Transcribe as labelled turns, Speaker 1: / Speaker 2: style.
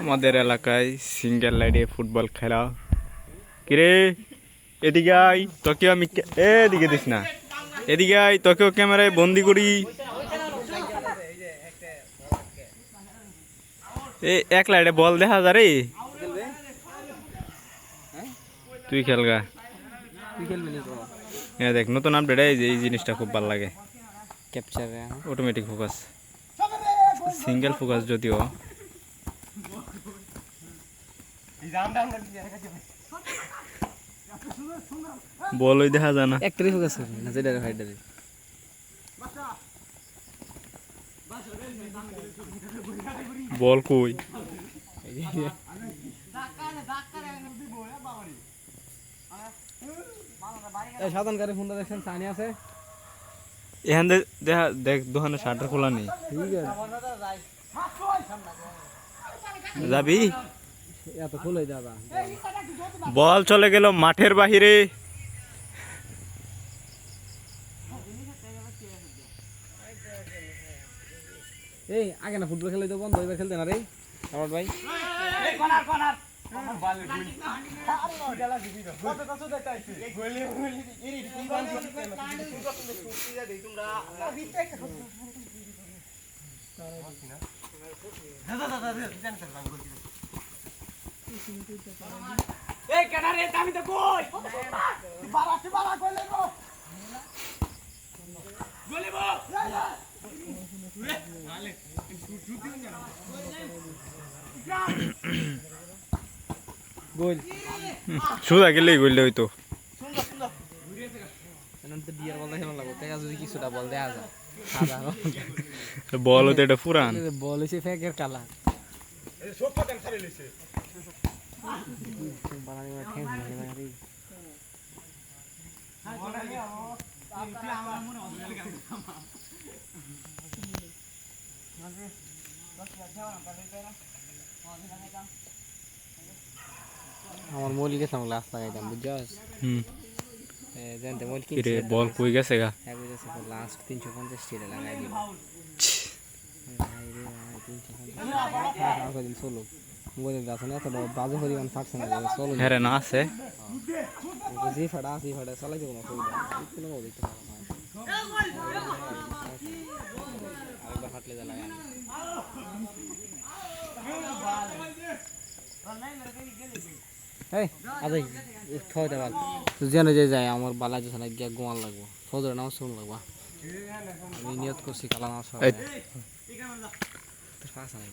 Speaker 1: আমাদের এলাকায় single লাইডে football খেলা। কিরে? এদিকে আই তোকেও আমি এদিকে দিস না। এদিকে আই তোকেও ক্যামেরায় বন্দি করি। এ এক লাইডে বল দেখা যা রে। তুই খেলগা এ দেখ নতুন আপডেট এই যে এই জিনিসটা খুব ভালো লাগে।
Speaker 2: Capture
Speaker 1: automatic focus single focus যদিও। বলই দেখা যায় না।
Speaker 2: একটারই ফোকাস করবি না যেটা ফাইটারে
Speaker 1: বল কই?
Speaker 2: সাধারণ গাড়ি ফোনটা দেখছেন? চানি আছে?
Speaker 1: এখান দেখা দেখ দোকানে শাটার খোলা নেই।
Speaker 2: ঠিক আছে। যাবা?
Speaker 1: বল চলে গেল মাঠের বাহিরে
Speaker 2: এই আগে না ফুটবল খেলে তো বন্ধ এবার খেলতে না রে আমার ভাই গোল
Speaker 1: সুদা গেলেই বললে হইতো
Speaker 2: এখন তো ডিয়ার বল খেলা লাগবে দেখা যদি কিছুটা বল দেয়া যায়। সাদা
Speaker 1: বল হতো এটা পুরান।
Speaker 2: বল হচ্ছে ফেকের কালা বানানি মানে ঠেং ভাঙে না রে। আমার মৌল গেছিলাম গ্লাস লাগাইতাম বুঝছস
Speaker 1: হুম
Speaker 2: জানতে মৌল
Speaker 1: কিরে
Speaker 2: কিনছি
Speaker 1: বল কই গেছে গা
Speaker 2: এক বুঝেছে লাস্ট তিনশো পঞ্চাশ টাকা লাগাই দিব দিন চলো বলে গাছ না এত বাজে পরিমাণ ফাটছে না চলো।
Speaker 1: হ্যাঁ রে না আছে।
Speaker 2: যে ফাটা আছে ফাটা চালাই দেবো না সুবিধা কোনো দিতে পারব না। আরেকবার ফাটলে যা লাগাই এই আদাই খাওয়া দাওয়া জেনে যে যায় আমার বালা যেছে না গিয়া গোয়াল লাগবো। ফজর নামাজ শুন লাগবা। আমি নিয়ত করছি কালা নামাজ
Speaker 1: এই।
Speaker 2: ফাঁসা নাই